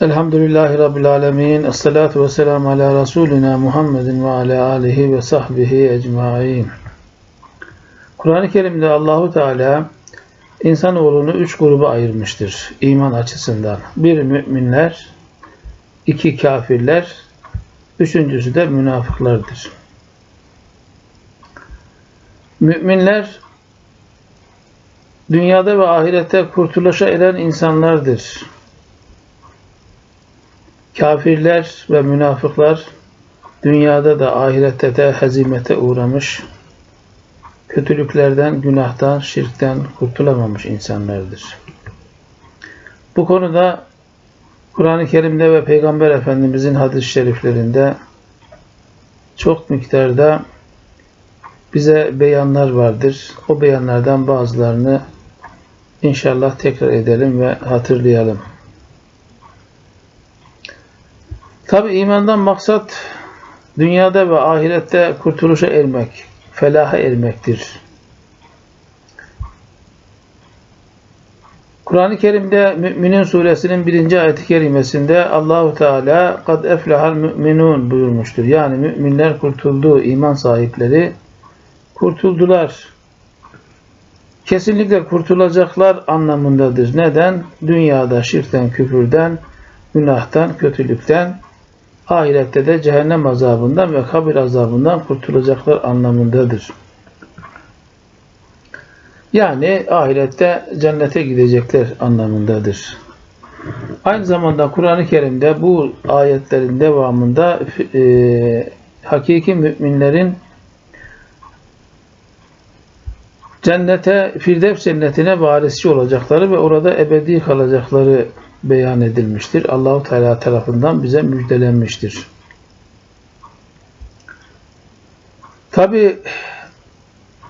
Elhamdülillahi Rabbil Alemin. Esselatu ve selamu ala Resulina Muhammedin ve ala alihi ve sahbihi ecmain. Kur'an-ı Kerim'de Allahu Teala insanoğlunu üç gruba ayırmıştır iman açısından. Bir müminler, iki kafirler, üçüncüsü de münafıklardır. Müminler dünyada ve ahirette kurtuluşa eren insanlardır. Kafirler ve münafıklar dünyada da ahirette de hezimete uğramış, kötülüklerden, günahtan, şirkten kurtulamamış insanlardır. Bu konuda Kur'an-ı Kerim'de ve Peygamber Efendimizin hadis-i şeriflerinde çok miktarda bize beyanlar vardır. O beyanlardan bazılarını inşallah tekrar edelim ve hatırlayalım. Tabi imandan maksat dünyada ve ahirette kurtuluşa ermek, felaha ermektir. Kur'an-ı Kerim'de Müminin suresinin birinci ayet-i kerimesinde Allahu Teala kad eflehal müminun buyurmuştur. Yani müminler kurtuldu, iman sahipleri kurtuldular. Kesinlikle kurtulacaklar anlamındadır. Neden? Dünyada şirkten, küfürden, günahtan, kötülükten, ahirette de cehennem azabından ve kabir azabından kurtulacaklar anlamındadır. Yani ahirette cennete gidecekler anlamındadır. Aynı zamanda Kur'an-ı Kerim'de bu ayetlerin devamında e, hakiki müminlerin cennete, Firdevs cennetine varisçi olacakları ve orada ebedi kalacakları beyan edilmiştir. Allahu Teala tarafından bize müjdelenmiştir. Tabi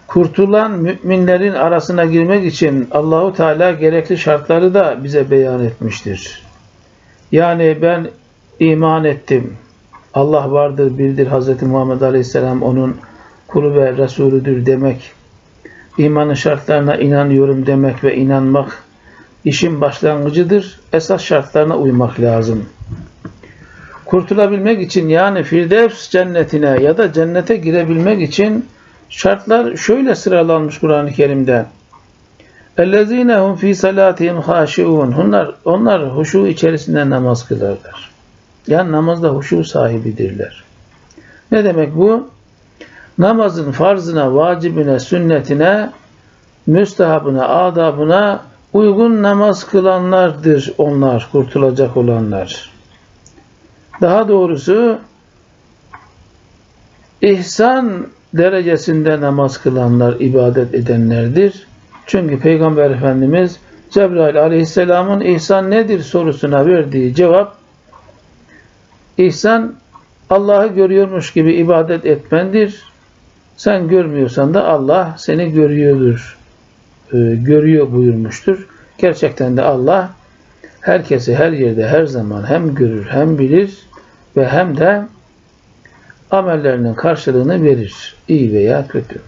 kurtulan müminlerin arasına girmek için Allahu Teala gerekli şartları da bize beyan etmiştir. Yani ben iman ettim. Allah vardır, bildir. Hz. Muhammed Aleyhisselam onun kulu ve Resulüdür demek. İmanın şartlarına inanıyorum demek ve inanmak işin başlangıcıdır. Esas şartlarına uymak lazım. Kurtulabilmek için yani Firdevs cennetine ya da cennete girebilmek için şartlar şöyle sıralanmış Kur'an-ı Kerim'de. اَلَّذ۪ينَ هُمْ ف۪ي صَلَاتِهِمْ خَاشِعُونَ onlar, onlar huşu içerisinde namaz kılarlar. Yani namazda huşu sahibidirler. Ne demek bu? Namazın farzına, vacibine, sünnetine, müstehabına, adabına uygun namaz kılanlardır onlar, kurtulacak olanlar. Daha doğrusu ihsan derecesinde namaz kılanlar, ibadet edenlerdir. Çünkü Peygamber Efendimiz Cebrail Aleyhisselam'ın ihsan nedir sorusuna verdiği cevap ihsan Allah'ı görüyormuş gibi ibadet etmendir. Sen görmüyorsan da Allah seni görüyordur E, görüyor buyurmuştur. Gerçekten de Allah herkesi her yerde her zaman hem görür hem bilir ve hem de amellerinin karşılığını verir. iyi veya kötü.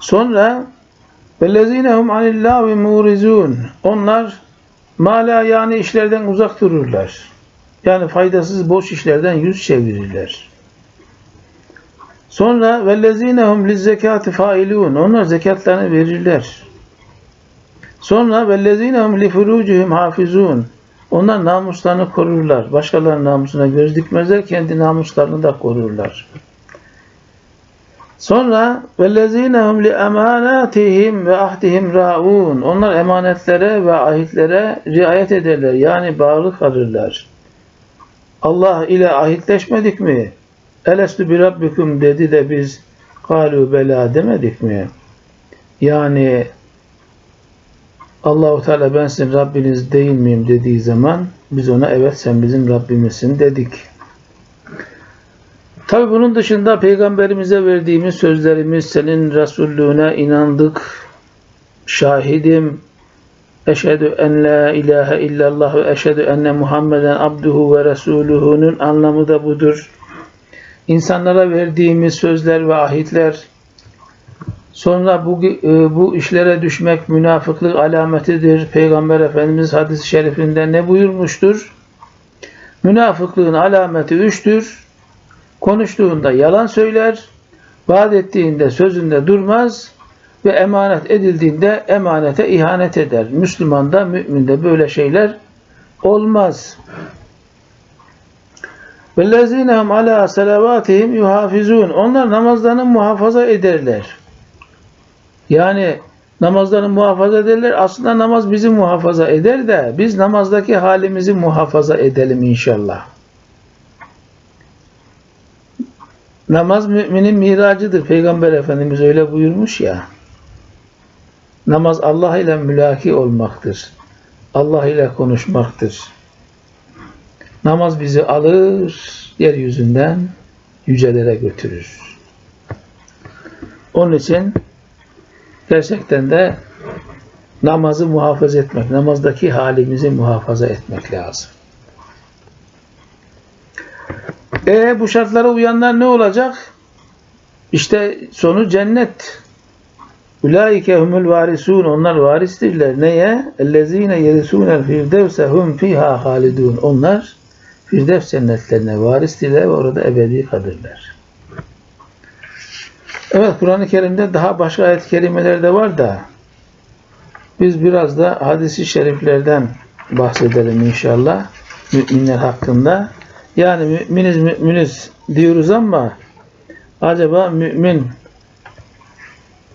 Sonra وَالَّذ۪ينَهُمْ عَنِ اللّٰهِ مُورِزُونَ Onlar mala yani işlerden uzak dururlar. Yani faydasız boş işlerden yüz çevirirler. Sonra vellezinehum lizzekati failun. Onlar zekatlarını verirler. Sonra vellezinehum li hafizun. Onlar namuslarını korurlar. Başkalarının namusuna göz dikmezler. Kendi namuslarını da korurlar. Sonra vellezinehum li emanatihim ve ahdihim raun. Onlar emanetlere ve ahitlere riayet ederler. Yani bağlı kalırlar. Allah ile ahitleşmedik mi? Elestü bi rabbikum dedi de biz kalu bela demedik mi? Yani Allahu Teala ben sizin Rabbiniz değil miyim dediği zaman biz ona evet sen bizim Rabbimizsin dedik. Tabi bunun dışında peygamberimize verdiğimiz sözlerimiz senin Resullüğüne inandık, şahidim, eşhedü en la ilahe illallah ve eşhedü enne Muhammeden abduhu ve resuluhu'nun anlamı da budur. İnsanlara verdiğimiz sözler ve ahitler Sonra bu, e, bu işlere düşmek münafıklık alametidir. Peygamber Efendimiz hadis-i şerifinde ne buyurmuştur? Münafıklığın alameti üçtür. Konuştuğunda yalan söyler, vaat ettiğinde sözünde durmaz ve emanet edildiğinde emanete ihanet eder. Müslümanda, müminde böyle şeyler olmaz. وَالَّذ۪ينَ هُمْ عَلَى سَلَوَاتِهِمْ يُحَافِزُونَ Onlar namazlarını muhafaza ederler. Yani namazlarını muhafaza ederler. Aslında namaz bizi muhafaza eder de biz namazdaki halimizi muhafaza edelim inşallah. Namaz müminin miracıdır. Peygamber Efendimiz öyle buyurmuş ya. Namaz Allah ile mülaki olmaktır. Allah ile konuşmaktır. Namaz bizi alır, yeryüzünden yücelere götürür. Onun için gerçekten de namazı muhafaza etmek, namazdaki halimizi muhafaza etmek lazım. E bu şartlara uyanlar ne olacak? İşte sonu cennet. Ulaike humul varisun. Onlar varistirler. Neye? Ellezine yerisunel firdevse hum fiha halidun. Onlar Firdevs cennetlerine varistirler ve orada ebedi kalırlar. Evet Kur'an-ı Kerim'de daha başka ayet-i kerimeler de var da biz biraz da hadisi şeriflerden bahsedelim inşallah müminler hakkında. Yani müminiz müminiz diyoruz ama acaba mümin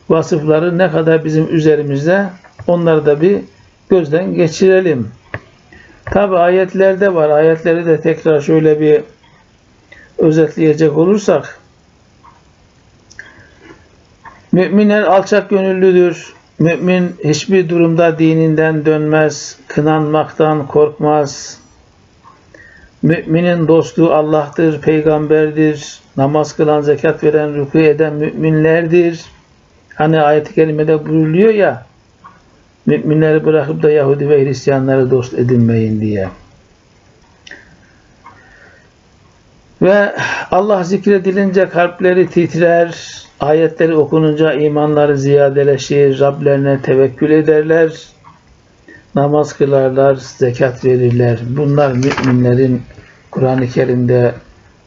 vasıfları ne kadar bizim üzerimizde onları da bir gözden geçirelim. Tabi ayetlerde var. Ayetleri de tekrar şöyle bir özetleyecek olursak Müminler alçak gönüllüdür. Mümin hiçbir durumda dininden dönmez, kınanmaktan korkmaz. Müminin dostluğu Allah'tır, peygamberdir, namaz kılan, zekat veren, ruku eden müminlerdir. Hani ayet-i kerimede buyuruluyor ya, müminleri bırakıp da Yahudi ve Hristiyanları dost edinmeyin diye. Ve Allah zikredilince kalpleri titrer, ayetleri okununca imanları ziyadeleşir, Rablerine tevekkül ederler, namaz kılarlar, zekat verirler. Bunlar müminlerin Kur'an-ı Kerim'de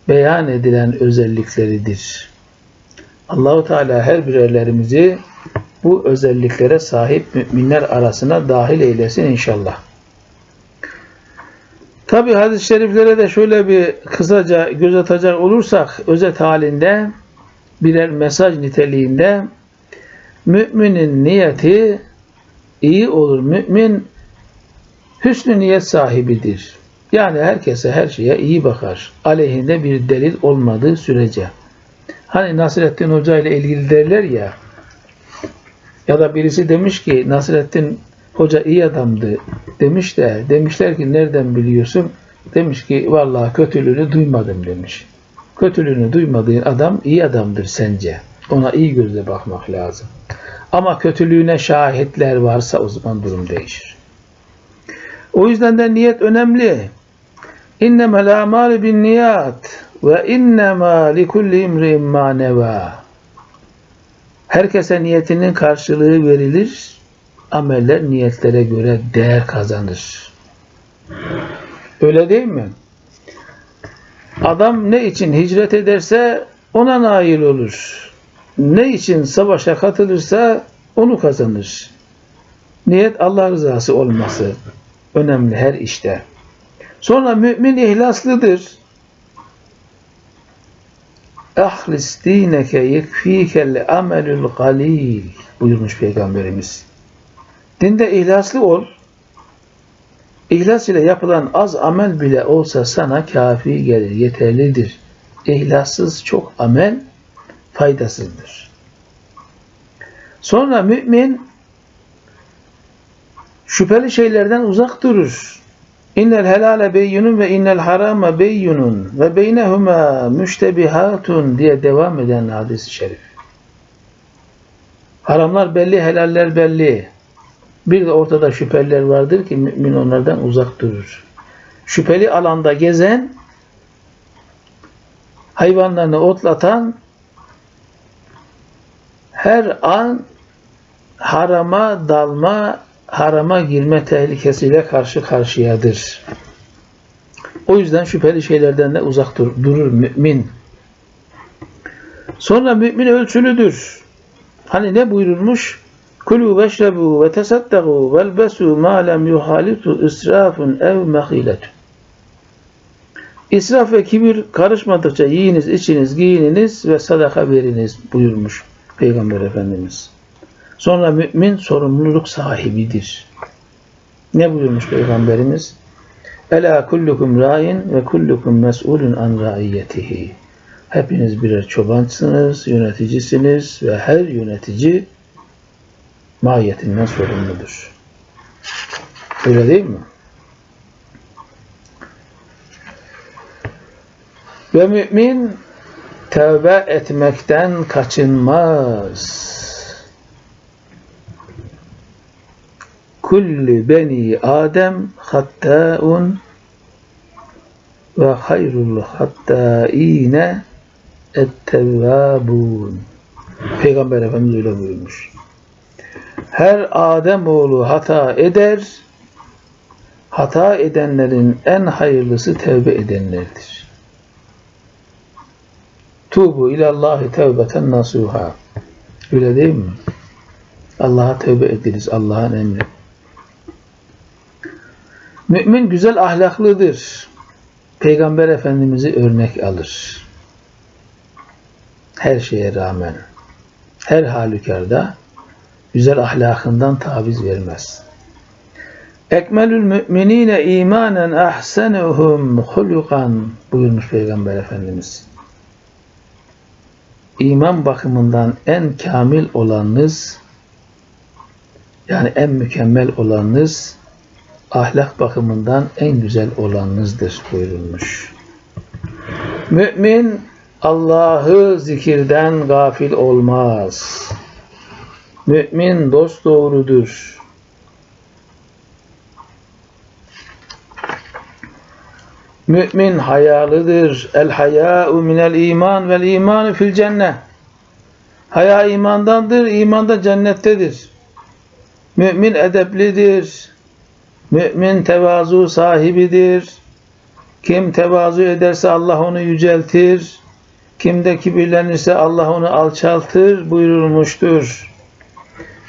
beyan edilen özellikleridir. Allahu Teala her birerlerimizi bu özelliklere sahip müminler arasına dahil eylesin inşallah. Tabi hadis-i şeriflere de şöyle bir kısaca göz atacak olursak özet halinde birer mesaj niteliğinde müminin niyeti iyi olur. Mümin hüsnü niyet sahibidir. Yani herkese her şeye iyi bakar. Aleyhinde bir delil olmadığı sürece. Hani Nasrettin Hoca ile ilgili derler ya ya da birisi demiş ki Nasrettin Hoca iyi adamdı demiş de demişler ki nereden biliyorsun? Demiş ki vallahi kötülüğünü duymadım demiş. Kötülüğünü duymadığın adam iyi adamdır sence. Ona iyi gözle bakmak lazım. Ama kötülüğüne şahitler varsa o zaman durum değişir. O yüzden de niyet önemli. İnnemel a'malu bin niyat ve innema likulli imrin ma neva. Herkese niyetinin karşılığı verilir. Ameller niyetlere göre değer kazanır. Öyle değil mi? Adam ne için hicret ederse ona nail olur. Ne için savaşa katılırsa onu kazanır. Niyet Allah rızası olması önemli her işte. Sonra mümin ihlaslıdır. Ahlis dineke yekfikel amelül galil buyurmuş Peygamberimiz. Dinde ihlaslı ol. İhlas ile yapılan az amel bile olsa sana kafi gelir, yeterlidir. İhlassız çok amel faydasızdır. Sonra mümin şüpheli şeylerden uzak durur. İnnel helale beyyunun ve innel harama beyyunun ve beynehuma müştebihatun diye devam eden hadis-i şerif. Haramlar belli, helaller belli. Bir de ortada şüpheliler vardır ki mümin onlardan uzak durur. Şüpheli alanda gezen, hayvanlarını otlatan, her an harama dalma, harama girme tehlikesiyle karşı karşıyadır. O yüzden şüpheli şeylerden de uzak dur, durur mümin. Sonra mümin ölçülüdür. Hani ne buyurulmuş? Kulu veşrebu ve tesaddaku velbesu ma lem yuhalitu israfun ev mehiletun. İsraf ve kibir karışmadıkça yiyiniz, içiniz, giyininiz ve sadaka veriniz buyurmuş Peygamber Efendimiz. Sonra mümin sorumluluk sahibidir. Ne buyurmuş Peygamberimiz? Ela kullukum ra'in ve kullukum mes'ulun an ra'iyetihi. Hepiniz birer çobansınız, yöneticisiniz ve her yönetici mahiyetinden sorumludur. Öyle değil mi? Ve mümin tevbe etmekten kaçınmaz. Kulli beni Adem hattâun ve hayrul hattâine ettevvâbûn. Peygamber Efendimiz öyle buyurmuş. Her Adem oğlu hata eder, hata edenlerin en hayırlısı tevbe edenlerdir. Tubu ilallahi tevbeten nasuha. Öyle değil mi? Allah'a tövbe ederiz. Allah'ın emri. Mümin güzel ahlaklıdır. Peygamber Efendimiz'i örnek alır. Her şeye rağmen, her halükarda güzel ahlakından taviz vermez. Ekmelül müminine imanen ahsenuhum hulukan buyurmuş Peygamber Efendimiz. İman bakımından en kamil olanınız yani en mükemmel olanınız ahlak bakımından en güzel olanınızdır buyurulmuş. Mümin Allah'ı zikirden gafil olmaz. Mümin dost doğrudur. Mümin hayalıdır. El hayâ'u minel iman vel imanu fil cennet. Haya imandandır, iman da cennettedir. Mümin edeplidir. Mümin tevazu sahibidir. Kim tevazu ederse Allah onu yüceltir. Kim de kibirlenirse Allah onu alçaltır buyurulmuştur.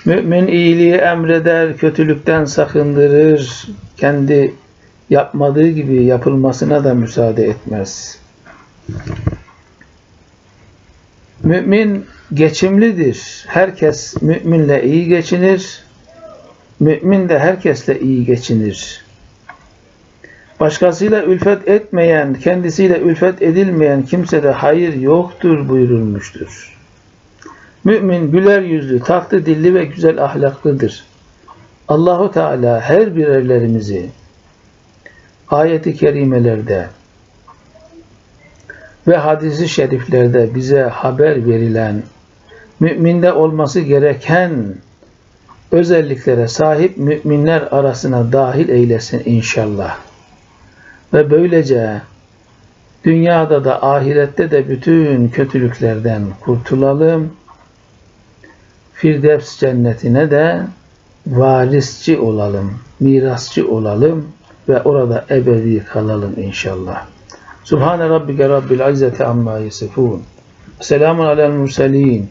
Mümin iyiliği emreder, kötülükten sakındırır. Kendi yapmadığı gibi yapılmasına da müsaade etmez. Mümin geçimlidir. Herkes müminle iyi geçinir. Mümin de herkesle iyi geçinir. Başkasıyla ülfet etmeyen, kendisiyle ülfet edilmeyen kimsede hayır yoktur buyurulmuştur. Mümin güler yüzlü, tatlı dilli ve güzel ahlaklıdır. Allahu Teala her birerlerimizi ayeti kerimelerde ve hadisi şeriflerde bize haber verilen müminde olması gereken özelliklere sahip müminler arasına dahil eylesin inşallah. Ve böylece dünyada da ahirette de bütün kötülüklerden kurtulalım. Firdevs cennetine de varisçi olalım, mirasçı olalım ve orada ebedi kalalım inşallah. Subhane rabbike rabbil izzeti amma yasifun. Selamun alel murselin.